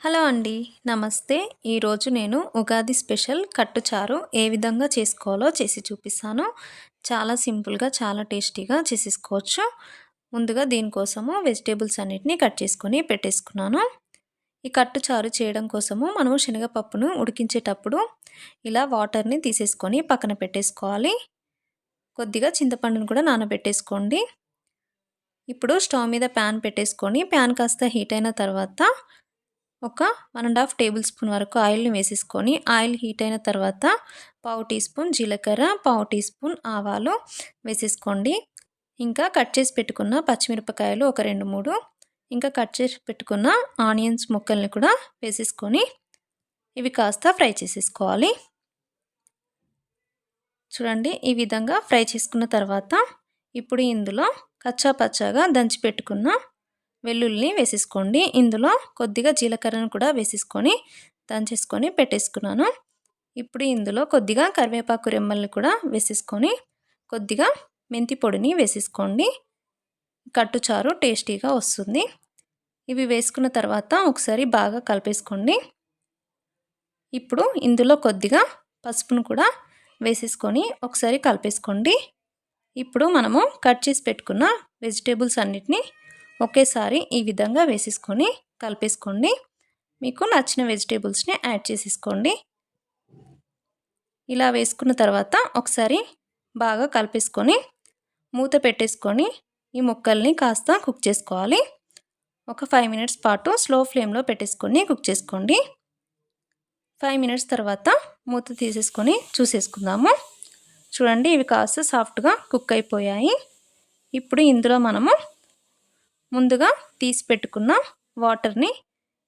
Hello అండి నమస్తే. ఈరోజు నేను ఉగాది స్పెషల్ కట్టుచారు ఏ విధంగా చేసుకోవాలో చేసి చూపిస్తాను. చాలా సింపుల్గా చాలా టేస్టీగా చేసేసుకోవచ్చు. ముందుగా దీనికోసము వెజిటేబుల్స్ అన్నిటిని కట్ చేసుకొని పెట్టేసుకున్నాను. ఈ కట్టుచారు చేయడం కోసము మనము శనగపప్పును ఉడికించేటప్పుడు ఇలా వాటర్ని తీసేసుకొని పక్కన పెట్టేసుకోవాలి. కొద్దిగా చింతపండును కూడా నానబెట్టేసుకోండి. ఇప్పుడు స్టవ్ మీద ప్యాన్ పెట్టేసుకొని ప్యాన్ కాస్త హీట్ అయిన తర్వాత ఒక one and half tablespoon వరకు ఆయిల్ని వేసేసుకొని ఆయిల్ హీట్ అయిన తర్వాత పావు టీ స్పూన్ జీలకర్ర పావు టీ స్పూన్ ఆవాలు వేసేసుకోండి. ఇంకా కట్ చేసి పెట్టుకున్న పచ్చిమిరపకాయలు ఒక రెండు మూడు. ఇంకా కట్ చేసి పెట్టుకున్న ఆనియన్స్ ముక్కల్ని కూడా వేసేసుకొని ఇవి కాస్త ఫ్రై చేసేసుకోవాలి. చూడండి ఈ విధంగా ఫ్రై చేసుకున్న తర్వాత ఇప్పుడు ఇందులో కచ్చా పచ్చాగా దంచి పెట్టుకున్న వెల్లుల్లిని వేసేసుకోండి. ఇందులో కొద్దిగా జీలకర్రను కూడా వేసేసుకొని దంచేసుకొని పెట్టేసుకున్నాను. ఇప్పుడు ఇందులో కొద్దిగా కరివేపాకు రెమ్మల్ని కూడా వేసేసుకొని కొద్దిగా మెంతి పొడిని వేసేసుకోండి. కట్టుచారు టేస్టీగా వస్తుంది. ఇవి వేసుకున్న తర్వాత ఒకసారి బాగా కలిపేసుకోండి. ఇప్పుడు ఇందులో కొద్దిగా పసుపును కూడా వేసేసుకొని ఒకసారి కలిపేసుకోండి. ఇప్పుడు మనము కట్ చేసి పెట్టుకున్న వెజిటేబుల్స్ అన్నిటినీ ఒకేసారి ఈ విధంగా వేసేసుకొని కలిపేసుకోండి. మీకు నచ్చిన వెజిటేబుల్స్ని యాడ్ చేసేసుకోండి. ఇలా వేసుకున్న తర్వాత ఒకసారి బాగా కలిపేసుకొని మూత పెట్టేసుకొని ఈ ముక్కల్ని కాస్త కుక్ చేసుకోవాలి. ఒక ఫైవ్ మినిట్స్ పాటు స్లో ఫ్లేమ్లో పెట్టేసుకొని కుక్ చేసుకోండి. ఫైవ్ మినిట్స్ తర్వాత మూత తీసేసుకొని చూసేసుకుందాము. చూడండి ఇవి కాస్త సాఫ్ట్గా కుక్ అయిపోయాయి. ఇప్పుడు ఇందులో మనము ముందుగా తీసి పెట్టుకున్న వాటర్ని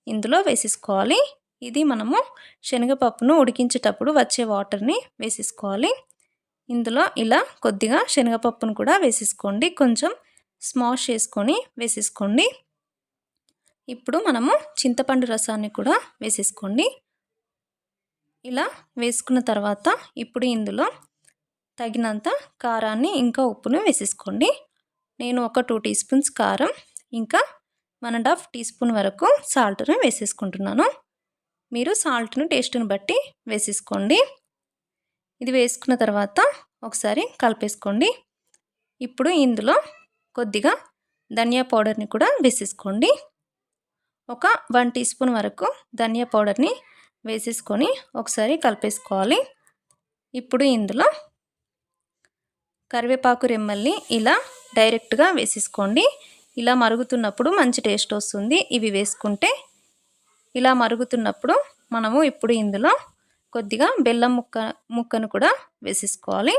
ఇందులో వేసేసుకోవాలి. ఇది మనము శనగపప్పును ఉడికించేటప్పుడు వచ్చే వాటర్ని వేసేసుకోవాలి. ఇందులో ఇలా కొద్దిగా శనగపప్పును కూడా వేసేసుకోండి. కొంచెం స్మాష్ చేసుకొని వేసేసుకోండి. ఇప్పుడు మనము చింతపండు రసాన్ని కూడా వేసేసుకోండి. ఇలా వేసుకున్న తర్వాత ఇప్పుడు ఇందులో తగినంత కారాన్ని ఇంకా ఉప్పును వేసేసుకోండి. నేను ఒక టూ టీ స్పూన్స్ కారం ఇంకా one and half teaspoon వరకు సాల్ట్ను వేసేసుకుంటున్నాను. మీరు సాల్ట్ను టేస్ట్ని బట్టి వేసేసుకోండి. ఇది వేసుకున్న తర్వాత ఒకసారి కలిపేసుకోండి. ఇప్పుడు ఇందులో కొద్దిగా ధనియా పౌడర్ని కూడా వేసేసుకోండి. ఒక వన్ టీ స్పూన్ వరకు ధనియా పౌడర్ని వేసేసుకొని ఒకసారి కలిపేసుకోవాలి. ఇప్పుడు ఇందులో కరివేపాకు రెమ్మల్ని ఇలా డైరెక్ట్గా వేసేసుకోండి. ఇలా మరుగుతున్నప్పుడు మంచి టేస్ట్ వస్తుంది. ఇవి వేసుకుంటే ఇలా మరుగుతున్నప్పుడు మనము ఇప్పుడు ఇందులో కొద్దిగా బెల్లం ముక్క ముక్కను కూడా వేసేసుకోవాలి.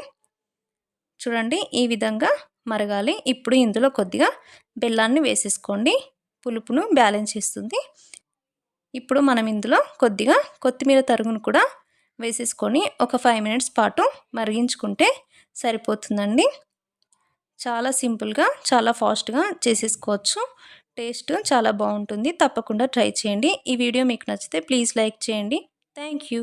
చూడండి ఈ విధంగా మరగాలి. ఇప్పుడు ఇందులో కొద్దిగా బెల్లాన్ని వేసేసుకోండి. పులుపును బ్యాలెన్స్ ఇస్తుంది ఇప్పుడు మనం ఇందులో కొద్దిగా కొత్తిమీర తరుగును కూడా వేసేసుకొని ఒక ఫైవ్ మినిట్స్ పాటు మరిగించుకుంటే సరిపోతుందండి. చాలా సింపుల్గా చాలా ఫాస్ట్గా చేసేసుకోవచ్చు. టేస్ట్ చాలా బాగుంటుంది. తప్పకుండా ట్రై చేయండి. ఈ వీడియో మీకు నచ్చితే ప్లీజ్ లైక్ చేయండి. Thank you